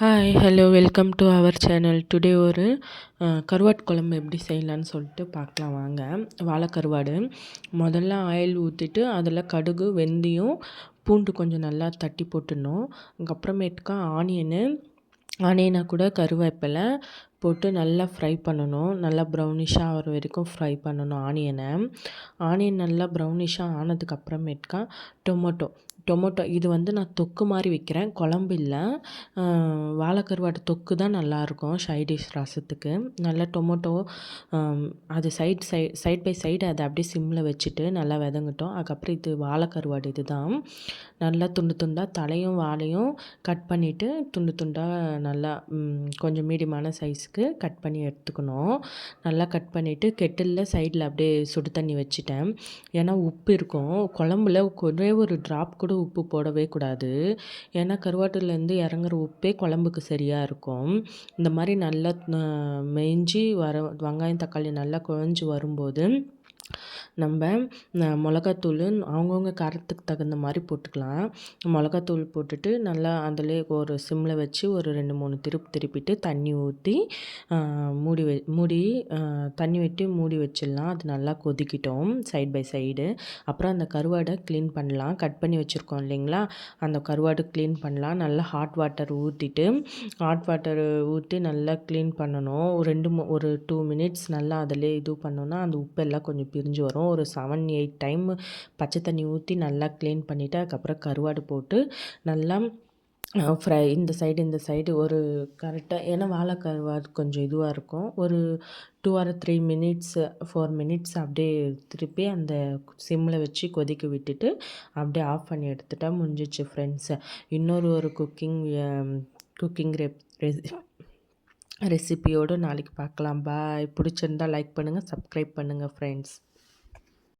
Hi hello welcome to our channel today ஒரு கருவாட்டு குழம்பு எப்படி செய்யலான்னு சொல்லிட்டு பார்க்கலாம் வாங்க. வாழை கருவாடு. முதல்ல ஆயில் ஊற்றிட்டு அதில் கடுகு வெந்தயம் பூண்டு கொஞ்சம் நல்லா தட்டி போட்டுடணும். அதுக்கப்புறமேட்டுக்கா ஆனியனு ஆனியனை கூட கருவேப்பிலை போட்டு நல்லா ஃப்ரை பண்ணணும். நல்லா ப்ரௌனிஷாக ஆகிற வரைக்கும் ஃப்ரை பண்ணணும் ஆனியனை ஆனியன் நல்லா ப்ரௌனிஷாக ஆனதுக்கப்புறமேட்டுக்கா டொமேட்டோ டொமோட்டோ இது வந்து நான் தொக்கு மாதிரி வைக்கிறேன். குழம்பு இல்லை. வாழைக்கருவாட்டு தொக்கு தான் நல்லாயிருக்கும் சைடிஷ் ரசத்துக்கு. நல்லா டொமோட்டோ அது சைட் சை சைட் பை சைடு அதை அப்படியே சிம்மில் வச்சுட்டு நல்லா விதங்கட்டும். அதுக்கப்புறம் இது வாழைக்கருவாடு இது தான். நல்லா துண்டு துண்டாக தலையும் வாழையும் கட் பண்ணிவிட்டு துண்டு துண்டாக நல்லா கொஞ்சம் மீடியமான சைஸுக்கு கட் பண்ணி எடுத்துக்கணும். நல்லா கட் பண்ணிவிட்டு கெட்டிலில் சைடில் அப்படியே சுடு தண்ணி வச்சுட்டேன். ஏன்னா உப்பு இருக்கும். குழம்புல ஒரே ஒரு ட்ராப் கூட உப்பு போடவே கூடாது. ஏன்னா கருவாட்டுலேருந்து இறங்குற உப்பே குழம்புக்கு சரியாக இருக்கும். இந்த மாதிரி நல்லா மேய்ஞ்சி வர வெங்காயம் தக்காளி நல்லா குழஞ்சி வரும்போது நம்ம மிளகாத்தூள் அவங்கவுங்க காரத்துக்கு தகுந்த மாதிரி போட்டுக்கலாம். மிளகாத்தூள் போட்டுட்டு நல்லா அதிலே ஒரு சிம்மில் வச்சு ஒரு ரெண்டு மூணு திருப்பு திருப்பிட்டு தண்ணி ஊற்றி மூடி வை மூடி தண்ணி விட்டு மூடி வச்சிடலாம். அது நல்லா கொதிக்கிட்டோம் சைட் பை சைடு. அப்புறம் அந்த கருவாடை க்ளீன் பண்ணலாம். கட் பண்ணி வச்சுருக்கோம் இல்லைங்களா? அந்த கருவாடு க்ளீன் பண்ணலாம். நல்லா ஹாட் வாட்டர் ஊற்றிட்டு ஹாட் வாட்டர் ஊற்றி நல்லா க்ளீன் பண்ணணும். ஒரு ரெண்டு ஒரு டூ மினிட்ஸ் நல்லா அதிலே இது பண்ணோன்னா அந்த உப்பெல்லாம் கொஞ்சம் பிரிஞ்சு வரும். ஒரு செவன் எயிட் டைம் பச்சை தண்ணி ஊற்றி நல்லா க்ளீன் பண்ணிவிட்டு அதுக்கப்புறம் கருவாடு போட்டு நல்லா ஃப்ரை இந்த சைடு இந்த சைடு ஒரு கரெக்டாக ஏன்னா வாழை கருவாடு கொஞ்சம் இதுவாக இருக்கும். ஒரு two or three minutes four minutes அப்படியே திருப்பி அந்த சிம்மில் வச்சு கொதிக்க விட்டுட்டு அப்படியே ஆஃப் பண்ணி எடுத்துட்டா முடிஞ்சிச்சு ஃப்ரெண்ட்ஸு இன்னொரு ஒரு குக்கிங் குக்கிங் ரெப் ரெசிபியோடு நாளைக்கு பார்க்கலாம். பாய் பிடிச்சிருந்தா லைக் பண்ணுங்கள் சப்ஸ்கிரைப் பண்ணுங்கள் ஃப்ரெண்ட்ஸ்